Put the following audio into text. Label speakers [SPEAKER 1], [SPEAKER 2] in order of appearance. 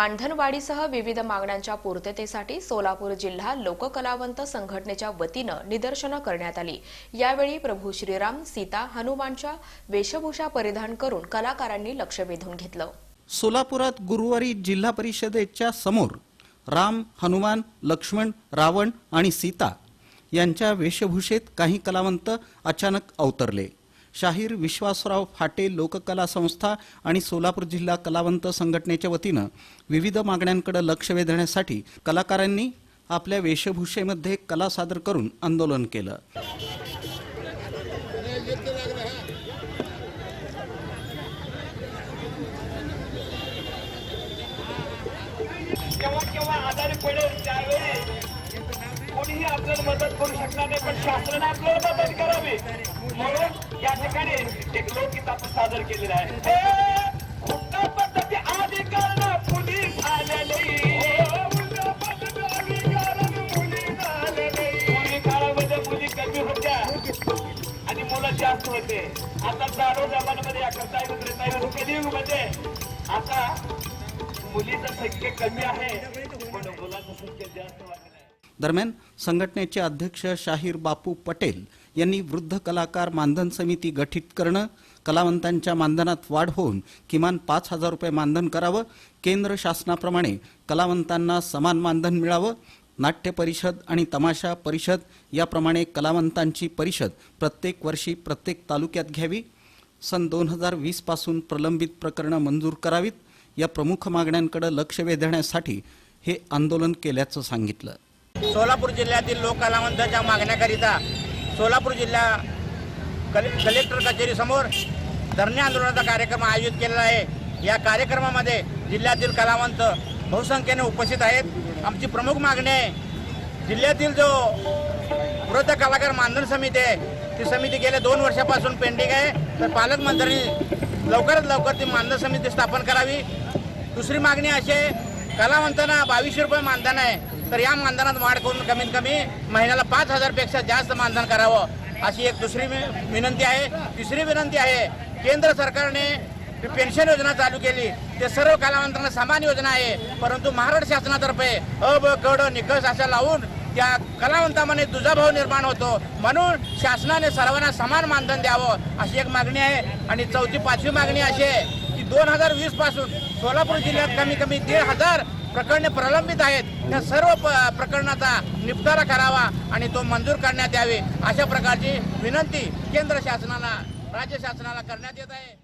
[SPEAKER 1] मानधनवाढीसह विविध मागण्यांच्या पूर्ततेसाठी सोलापूर जिल्हा लोककलावंत संघटनेच्या वतीनं निदर्शनं करण्यात आली. यावेळी प्रभू श्रीराम सीता हनुमानच्या वेशभूषा परिधान करून कलाकारांनी लक्ष वेधून घेतलं.
[SPEAKER 2] सोलापुरात गुरुवारी जिल्हा परिषदेच्या समोर राम हनुमान लक्ष्मण रावण आणि सीता यांच्या वेशभूषेत काही कलावंत अचानक अवतरले. शाहीर विश्वासराव फाटे लोककला संस्था आणि सोलापूर जिल्हा कलावंत संघटनेच्या वतीनं विविध मागण्यांकडे लक्ष वेधण्यासाठी कलाकारांनी आपल्या वेशभूषेमध्ये कला सादर करून आंदोलन केलं.
[SPEAKER 3] केव्हा केव्हा आजारी पडेल त्यावेळी कोणीही आपल्याला मदत करू शकणार नाही पण शासनाने आपल्याला मदत करावी. म्हणून या ठिकाणी एक लोकगीत आपण सादर केलेलं आहे. पद्धती अधिकाराला पोलीस नाही. पोलीस काळामध्ये मुली कमी होत्या आणि मुलं जास्त होते. आता चालू जमान्यामध्ये या कसाई कलियुगमध्ये म्हणजे? आता मुलीचं संख्या कमी आहे पण मुलाचं संख्या जास्त वाटत
[SPEAKER 2] दरम्यान संघटनेचे अध्यक्ष शाहीर बापू पटेल यांनी वृद्ध कलाकार मानधन समिती गठीत करणं कलावंतांच्या मानधनात वाढ होऊन किमान पाच हजार रुपये मानधन करावं केंद्र शासनाप्रमाणे कलावंतांना समान मानधन मिळावं नाट्य परिषद आणि तमाशा परिषद याप्रमाणे कलावंतांची परिषद प्रत्येक वर्षी प्रत्येक तालुक्यात घ्यावी. सन दोन हजार वीसपासून प्रलंबित प्रकरणं मंजूर करावीत. या प्रमुख मागण्यांकडे लक्ष वेधण्यासाठी हे आंदोलन केल्याचं सांगितलं.
[SPEAKER 4] सोलापूर जिल्ह्यातील लोककलावंताच्या मागण्याकरिता सोलापूर जिल्हा कले कलेक्टर कचेरीसमोर धरणे आंदोलनाचा कार्यक्रम आयोजित केलेला आहे. या कार्यक्रमामध्ये जिल्ह्यातील कलावंत बहुसंख्येने उपस्थित आहेत. आमची प्रमुख मागणी आहे. जिल्ह्यातील जो वृद्ध कलाकार मानधन समिती आहे ती समिती गेल्या दोन वर्षापासून पेंडिंग आहे. तर पालकमंत्र्यांनी लवकरात लवकर ती मानधन समिती स्थापन करावी. दुसरी मागणी अशी आहे कलावंतांना बावीसशे रुपये मानधन आहे. तर या मानधनात वाढ करून कमीत कमी महिन्याला पाच हजारपेक्षा जास्त मानधन करावं अशी एक दुसरी विनंती आहे. तिसरी विनंती आहे केंद्र सरकारने पेन्शन योजना चालू केली. ते सर्व कलावंतांना समान योजना आहे परंतु महाराष्ट्र शासनातर्फे अ ब कड निकष अशा लावून त्या कलावंतामध्ये दुजाभाव निर्माण होतो. म्हणून शासनाने सर्वांना समान मानधन द्यावं अशी एक मागणी आहे. आणि चौथी पाचवी मागणी अशी आहे की दोन हजार वीसपासून सोलापूर जिल्ह्यात कमी कमी दीड हजार प्रकरणे प्रलंबित आहेत. त्या सर्व प- प्रकरणाचा निपटारा करावा आणि तो मंजूर करण्यात यावे अशा प्रकारची विनंती केंद्र शासनाला राज्य शासनाला करण्यात येत आहे.